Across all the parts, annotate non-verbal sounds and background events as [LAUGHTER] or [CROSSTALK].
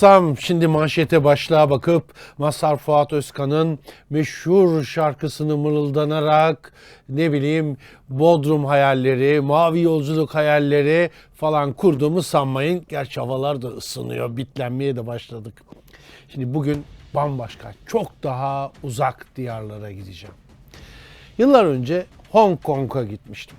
kalksam şimdi manşete başlığa bakıp Mazhar Fuat Özkan'ın meşhur şarkısını mırıldanarak ne bileyim Bodrum hayalleri, mavi yolculuk hayalleri falan kurduğumu sanmayın. Gerçi havalar da ısınıyor, bitlenmeye de başladık. Şimdi bugün bambaşka, çok daha uzak diyarlara gideceğim. Yıllar önce Hong Kong'a gitmiştim.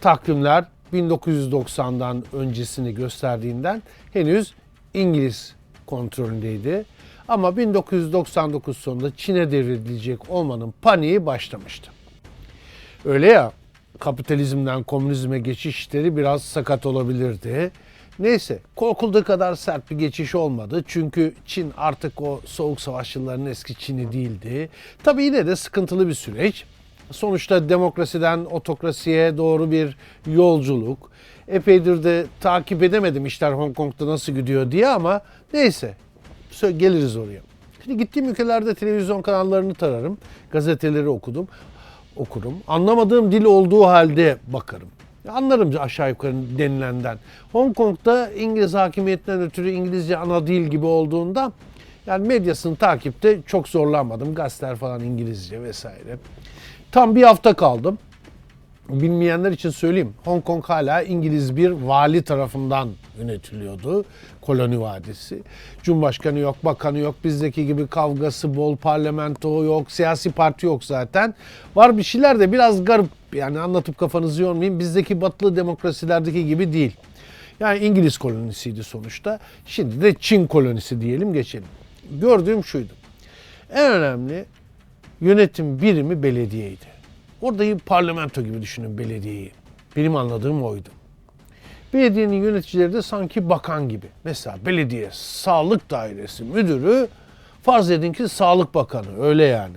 Takvimler 1990'dan öncesini gösterdiğinden henüz İngiliz kontrolündeydi. Ama 1999 sonunda Çin'e devredilecek olmanın paniği başlamıştı. Öyle ya kapitalizmden komünizme geçişleri biraz sakat olabilirdi. Neyse korkulduğu kadar sert bir geçiş olmadı. Çünkü Çin artık o soğuk savaş yıllarının eski Çin'i değildi. Tabii yine de sıkıntılı bir süreç. Sonuçta demokrasiden otokrasiye doğru bir yolculuk. Epeydir de takip edemedim işler Hong Kong'da nasıl gidiyor diye ama neyse geliriz oraya. Şimdi gittiğim ülkelerde televizyon kanallarını tararım, gazeteleri okudum, okurum. Anlamadığım dil olduğu halde bakarım. Anlarım aşağı yukarı denilenden. Hong Kong'da İngiliz hakimiyetinden ötürü İngilizce ana dil gibi olduğunda yani medyasını takipte çok zorlanmadım. Gazeteler falan İngilizce vesaire. Tam bir hafta kaldım. Bilmeyenler için söyleyeyim. Hong Kong hala İngiliz bir vali tarafından yönetiliyordu. Koloni vadisi. Cumhurbaşkanı yok, bakanı yok. Bizdeki gibi kavgası bol, parlamento yok, siyasi parti yok zaten. Var bir şeyler de biraz garip. Yani anlatıp kafanızı yormayayım. Bizdeki batılı demokrasilerdeki gibi değil. Yani İngiliz kolonisiydi sonuçta. Şimdi de Çin kolonisi diyelim geçelim. Gördüğüm şuydu. En önemli yönetim birimi belediyeydi. Orada parlamento gibi düşünün belediyeyi. Benim anladığım oydu. Belediyenin yöneticileri de sanki bakan gibi. Mesela belediye sağlık dairesi müdürü farz edin ki sağlık bakanı öyle yani.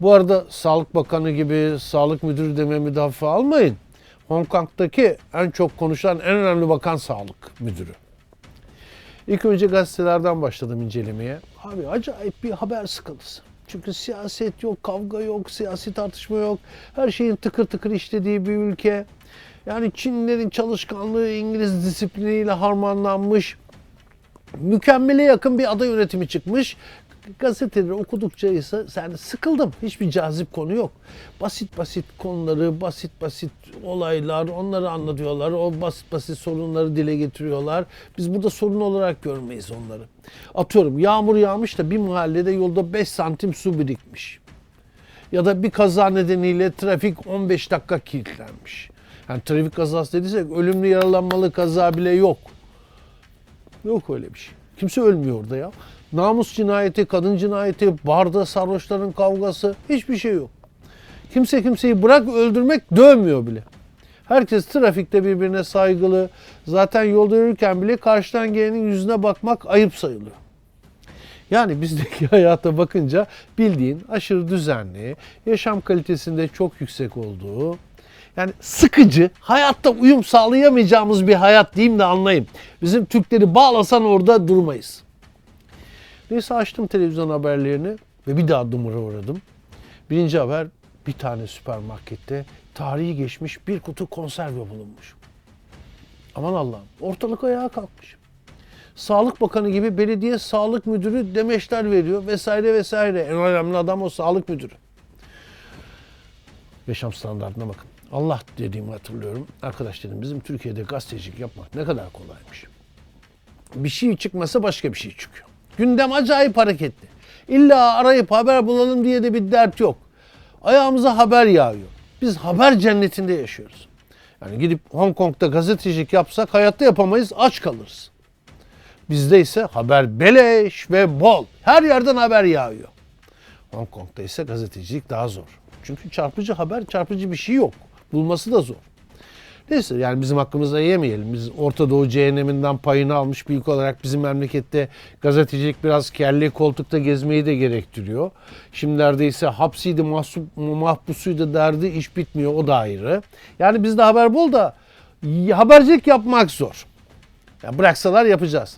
Bu arada sağlık bakanı gibi sağlık müdürü dememi de hafife almayın. Hong Kong'daki en çok konuşulan en önemli bakan sağlık müdürü. İlk önce gazetelerden başladım incelemeye. Abi acayip bir haber sıkıntısı. Çünkü siyaset yok, kavga yok, siyasi tartışma yok. Her şeyin tıkır tıkır işlediği bir ülke. Yani Çinlilerin çalışkanlığı İngiliz disipliniyle harmanlanmış. Mükemmele yakın bir ada yönetimi çıkmış. Gazeteleri okudukça ise yani sıkıldım. Hiçbir cazip konu yok. Basit basit konuları, basit basit olaylar, onları anlatıyorlar. O basit basit sorunları dile getiriyorlar. Biz burada sorun olarak görmeyiz onları. Atıyorum yağmur yağmış da bir mahallede yolda 5 santim su birikmiş. Ya da bir kaza nedeniyle trafik 15 dakika kilitlenmiş. Yani trafik kazası dediysek ölümlü yaralanmalı kaza bile yok. Yok öyle bir şey. Kimse ölmüyor orada ya. Namus cinayeti, kadın cinayeti, barda sarhoşların kavgası hiçbir şey yok. Kimse kimseyi bırak öldürmek dövmüyor bile. Herkes trafikte birbirine saygılı. Zaten yolda yürürken bile karşıdan gelenin yüzüne bakmak ayıp sayılıyor. Yani bizdeki [LAUGHS] hayata bakınca bildiğin aşırı düzenli, yaşam kalitesinde çok yüksek olduğu, yani sıkıcı, hayatta uyum sağlayamayacağımız bir hayat diyeyim de anlayın. Bizim Türkleri bağlasan orada durmayız. Neyse açtım televizyon haberlerini ve bir daha dumura uğradım. Birinci haber bir tane süpermarkette tarihi geçmiş bir kutu konserve bulunmuş. Aman Allah'ım ortalık ayağa kalkmış. Sağlık Bakanı gibi belediye sağlık müdürü demeçler veriyor vesaire vesaire. En önemli adam o sağlık müdürü. Yaşam standartına bakın. Allah dediğimi hatırlıyorum. Arkadaş dedim bizim Türkiye'de gazetecilik yapmak ne kadar kolaymış. Bir şey çıkmasa başka bir şey çıkıyor. Gündem acayip hareketli. İlla arayıp haber bulalım diye de bir dert yok. Ayağımıza haber yağıyor. Biz haber cennetinde yaşıyoruz. Yani gidip Hong Kong'da gazetecilik yapsak hayatta yapamayız, aç kalırız. Bizde ise haber beleş ve bol. Her yerden haber yağıyor. Hong Kong'da ise gazetecilik daha zor. Çünkü çarpıcı haber, çarpıcı bir şey yok. Bulması da zor. Neyse yani bizim hakkımızda yemeyelim. Biz Orta Doğu cehenneminden payını almış bir ülke olarak bizim memlekette gazetecilik biraz kelli koltukta gezmeyi de gerektiriyor. Şimdilerde ise hapsiydi, mahsup, mahpusuydu derdi iş bitmiyor o da ayrı. Yani bizde haber bol da habercilik yapmak zor. Ya bıraksalar yapacağız.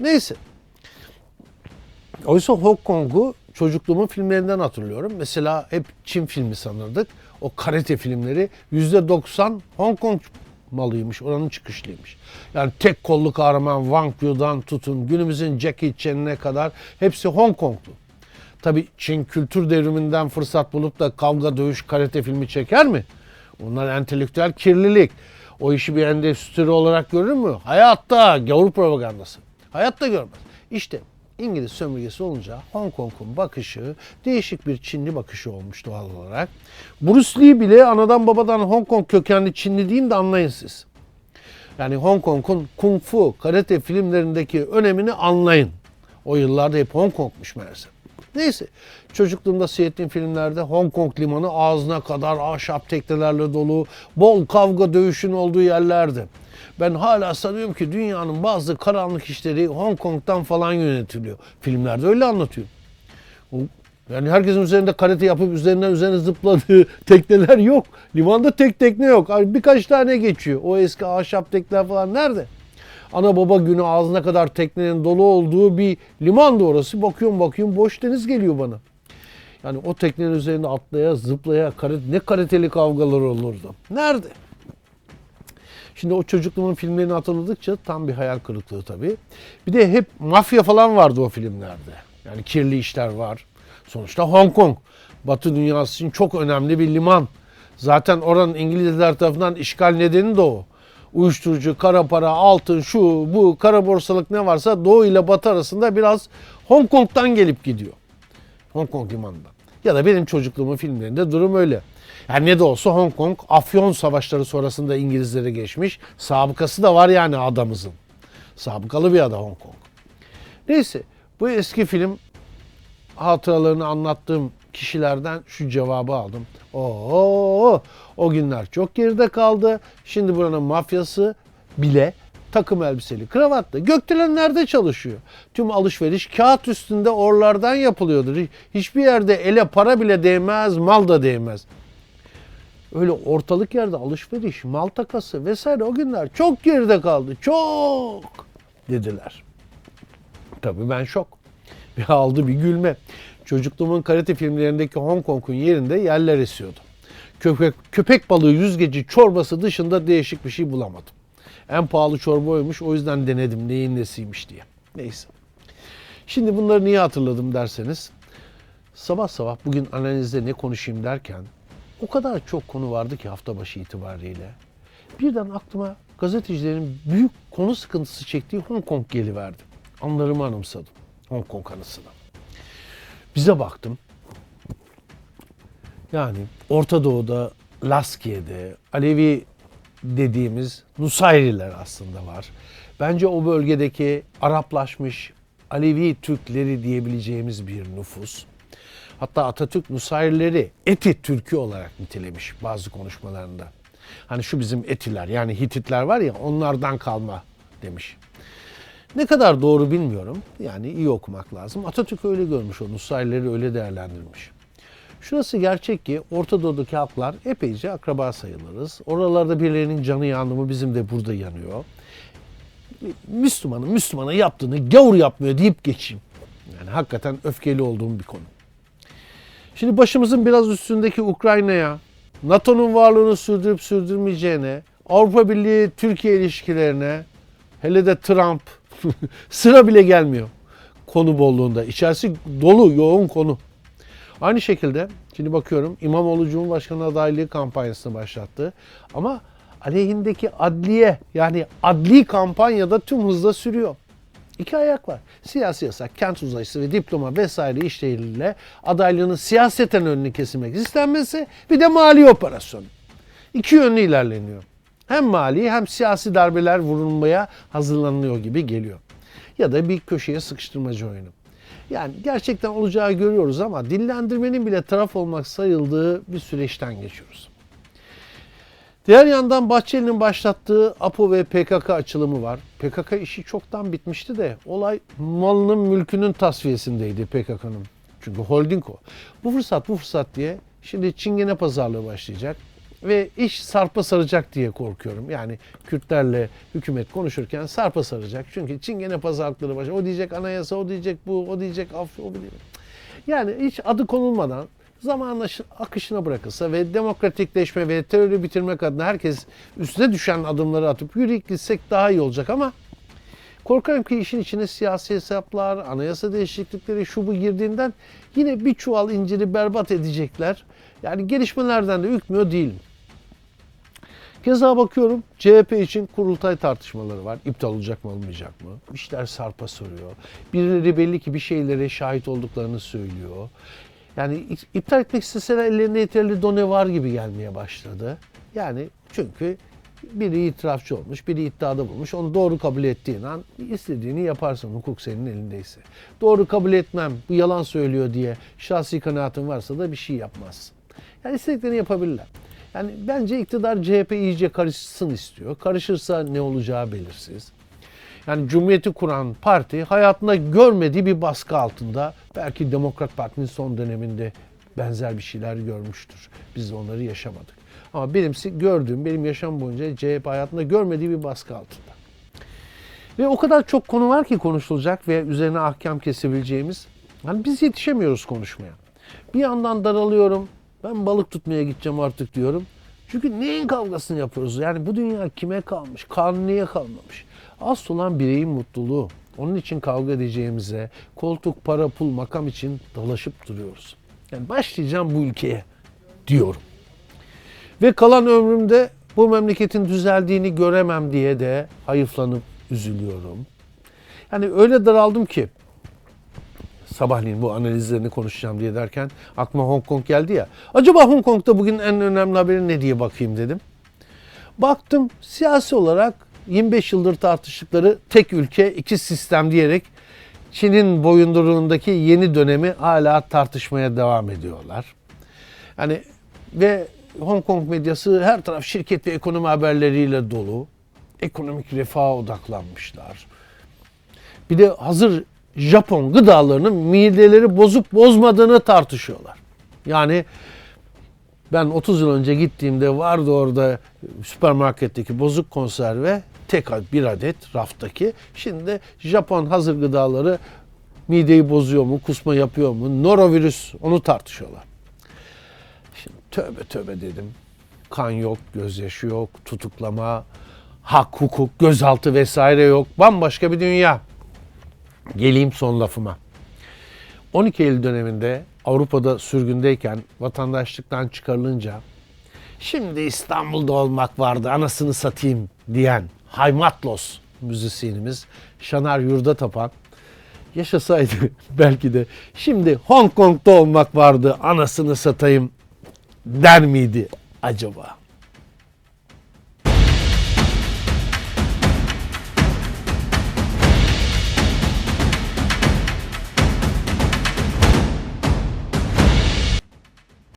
Neyse. Oysa Hong Kong'u çocukluğumun filmlerinden hatırlıyorum. Mesela hep Çin filmi sanırdık. O karate filmleri %90 Hong Kong malıymış, oranın çıkışlıymış. Yani tek kollu kahraman Wang Yu'dan tutun günümüzün Jackie Chan'ine kadar hepsi Hong Konglu. Tabii Çin kültür devriminden fırsat bulup da kavga dövüş karate filmi çeker mi? Onlar entelektüel kirlilik. O işi bir endüstri olarak görür mü? Hayatta gavur propagandası. Hayatta görmez. İşte İngiliz sömürgesi olunca Hong Kong'un bakışı değişik bir Çinli bakışı olmuş doğal olarak. Bruce Lee bile anadan babadan Hong Kong kökenli Çinli değil de anlayın siz. Yani Hong Kong'un kung fu, karate filmlerindeki önemini anlayın. O yıllarda hep Hong Kong'muş meğerse. Neyse çocukluğumda seyrettiğim filmlerde Hong Kong limanı ağzına kadar ahşap teknelerle dolu, bol kavga dövüşün olduğu yerlerdi. Ben hala sanıyorum ki dünyanın bazı karanlık işleri Hong Kong'dan falan yönetiliyor. Filmlerde öyle anlatıyor. Yani herkesin üzerinde karate yapıp üzerinden üzerine zıpladığı [LAUGHS] tekneler yok. Limanda tek tekne yok. Birkaç tane geçiyor. O eski ahşap tekneler falan nerede? Ana baba günü ağzına kadar teknenin dolu olduğu bir limandı orası. Bakıyorum bakıyorum boş deniz geliyor bana. Yani o teknenin üzerinde atlaya zıplaya ne karateli kavgalar olurdu. Nerede? Şimdi o çocukluğumun filmlerini hatırladıkça tam bir hayal kırıklığı tabii. Bir de hep mafya falan vardı o filmlerde. Yani kirli işler var. Sonuçta Hong Kong. Batı dünyası için çok önemli bir liman. Zaten oranın İngilizler tarafından işgal nedeni de o. Uyuşturucu, kara para, altın, şu, bu, kara borsalık ne varsa Doğu ile Batı arasında biraz Hong Kong'dan gelip gidiyor. Hong Kong limanından. Ya da benim çocukluğumun filmlerinde durum öyle. Yani ne de olsa Hong Kong Afyon savaşları sonrasında İngilizlere geçmiş. Sabıkası da var yani adamızın. Sabıkalı bir ada Hong Kong. Neyse bu eski film hatıralarını anlattığım kişilerden şu cevabı aldım. Oo, o günler çok geride kaldı. Şimdi buranın mafyası bile takım elbiseli, kravatlı. Gökdelen nerede çalışıyor? Tüm alışveriş kağıt üstünde orlardan yapılıyordur. Hiçbir yerde ele para bile değmez, mal da değmez. Öyle ortalık yerde alışveriş, mal takası vesaire o günler çok geride kaldı. Çok dediler. Tabii ben şok. [LAUGHS] Bir aldı bir gülme. Çocukluğumun karate filmlerindeki Hong Kong'un yerinde yerler esiyordu. Köpek, köpek balığı yüzgeci çorbası dışında değişik bir şey bulamadım. En pahalı çorba oymuş o yüzden denedim neyin nesiymiş diye. Neyse. Şimdi bunları niye hatırladım derseniz sabah sabah bugün analizde ne konuşayım derken o kadar çok konu vardı ki hafta başı itibariyle. Birden aklıma gazetecilerin büyük konu sıkıntısı çektiği Hong Kong geliverdi. Anlarımı anımsadım. Hong Kong anısını. Bize baktım. Yani Orta Doğu'da, Laskiye'de, Alevi dediğimiz Nusayriler aslında var. Bence o bölgedeki Araplaşmış Alevi Türkleri diyebileceğimiz bir nüfus. Hatta Atatürk Nusayrileri Eti Türkü olarak nitelemiş bazı konuşmalarında. Hani şu bizim Etiler yani Hititler var ya onlardan kalma demiş. Ne kadar doğru bilmiyorum. Yani iyi okumak lazım. Atatürk öyle görmüş o Nusayrileri öyle değerlendirmiş. Şurası gerçek ki Orta Doğu'daki halklar epeyce akraba sayılırız. Oralarda birilerinin canı yandı mı bizim de burada yanıyor. Müslümanın Müslümana yaptığını gavur yapmıyor deyip geçeyim. Yani hakikaten öfkeli olduğum bir konu. Şimdi başımızın biraz üstündeki Ukrayna'ya, NATO'nun varlığını sürdürüp sürdürmeyeceğine, Avrupa Birliği Türkiye ilişkilerine, hele de Trump [LAUGHS] sıra bile gelmiyor konu bolluğunda. İçerisi dolu, yoğun konu. Aynı şekilde şimdi bakıyorum İmamoğlu Cumhurbaşkanı adaylığı kampanyasını başlattı. Ama aleyhindeki adliye yani adli kampanyada tüm hızla sürüyor. İki ayak var. Siyasi yasak, kent uzlaşısı ve diploma vesaire işleriyle adaylığının siyaseten önünü kesilmek istenmesi bir de mali operasyon. İki yönlü ilerleniyor. Hem mali hem siyasi darbeler vurulmaya hazırlanıyor gibi geliyor. Ya da bir köşeye sıkıştırmacı oyunu. Yani gerçekten olacağı görüyoruz ama dillendirmenin bile taraf olmak sayıldığı bir süreçten geçiyoruz. Diğer yandan Bahçeli'nin başlattığı APO ve PKK açılımı var. PKK işi çoktan bitmişti de olay malının mülkünün tasfiyesindeydi PKK'nın. Çünkü holding o. Bu fırsat bu fırsat diye şimdi çingene pazarlığı başlayacak ve iş sarpa saracak diye korkuyorum. Yani Kürtlerle hükümet konuşurken sarpa saracak. Çünkü çingene pazarlıkları başlayacak. O diyecek anayasa, o diyecek bu, o diyecek af, o diyecek. Yani hiç adı konulmadan zaman aşı- akışına bırakılsa ve demokratikleşme ve terörü bitirmek adına herkes üstüne düşen adımları atıp yürüyüp gitsek daha iyi olacak ama korkarım ki işin içine siyasi hesaplar, anayasa değişiklikleri şu bu girdiğinden yine bir çuval inciri berbat edecekler. Yani gelişmelerden de ürkmüyor değilim. Keza bakıyorum CHP için kurultay tartışmaları var. İptal olacak mı olmayacak mı? İşler sarpa soruyor. Birileri belli ki bir şeylere şahit olduklarını söylüyor. Yani iptal etmek isteseler ellerinde yeterli done var gibi gelmeye başladı. Yani çünkü biri itirafçı olmuş, biri iddiada bulmuş. Onu doğru kabul ettiğin an istediğini yaparsın hukuk senin elindeyse. Doğru kabul etmem, bu yalan söylüyor diye şahsi kanaatin varsa da bir şey yapmazsın. Yani istediklerini yapabilirler. Yani bence iktidar CHP iyice karışsın istiyor. Karışırsa ne olacağı belirsiz. Yani Cumhuriyeti kuran parti hayatında görmediği bir baskı altında. Belki Demokrat Parti'nin son döneminde benzer bir şeyler görmüştür. Biz de onları yaşamadık. Ama benim gördüğüm, benim yaşam boyunca CHP hayatında görmediği bir baskı altında. Ve o kadar çok konu var ki konuşulacak ve üzerine ahkam kesebileceğimiz. Yani biz yetişemiyoruz konuşmaya. Bir yandan daralıyorum. Ben balık tutmaya gideceğim artık diyorum. Çünkü neyin kavgasını yapıyoruz? Yani bu dünya kime kalmış? Kanuniye kalmamış. Asıl olan bireyin mutluluğu. Onun için kavga edeceğimize, koltuk, para, pul, makam için dolaşıp duruyoruz. Yani başlayacağım bu ülkeye diyorum. Ve kalan ömrümde bu memleketin düzeldiğini göremem diye de hayıflanıp üzülüyorum. Yani öyle daraldım ki sabahleyin bu analizlerini konuşacağım diye derken aklıma Hong Kong geldi ya. Acaba Hong Kong'da bugün en önemli haberi ne diye bakayım dedim. Baktım siyasi olarak 25 yıldır tartıştıkları tek ülke iki sistem diyerek Çin'in boyunduruğundaki yeni dönemi hala tartışmaya devam ediyorlar. Yani ve Hong Kong medyası her taraf şirket ve ekonomi haberleriyle dolu. Ekonomik refaha odaklanmışlar. Bir de hazır Japon gıdalarının mideleri bozup bozmadığını tartışıyorlar. Yani ben 30 yıl önce gittiğimde vardı orada süpermarketteki bozuk konserve tek bir adet raftaki. Şimdi Japon hazır gıdaları mideyi bozuyor mu, kusma yapıyor mu, norovirüs onu tartışıyorlar. Şimdi tövbe tövbe dedim. Kan yok, gözyaşı yok, tutuklama, hak, hukuk, gözaltı vesaire yok. Bambaşka bir dünya. Geleyim son lafıma. 12 Eylül döneminde Avrupa'da sürgündeyken vatandaşlıktan çıkarılınca şimdi İstanbul'da olmak vardı anasını satayım diyen Haymatlos müzisyenimiz Şanar Yurdatapan yaşasaydı [LAUGHS] belki de şimdi Hong Kong'da olmak vardı anasını satayım der miydi acaba?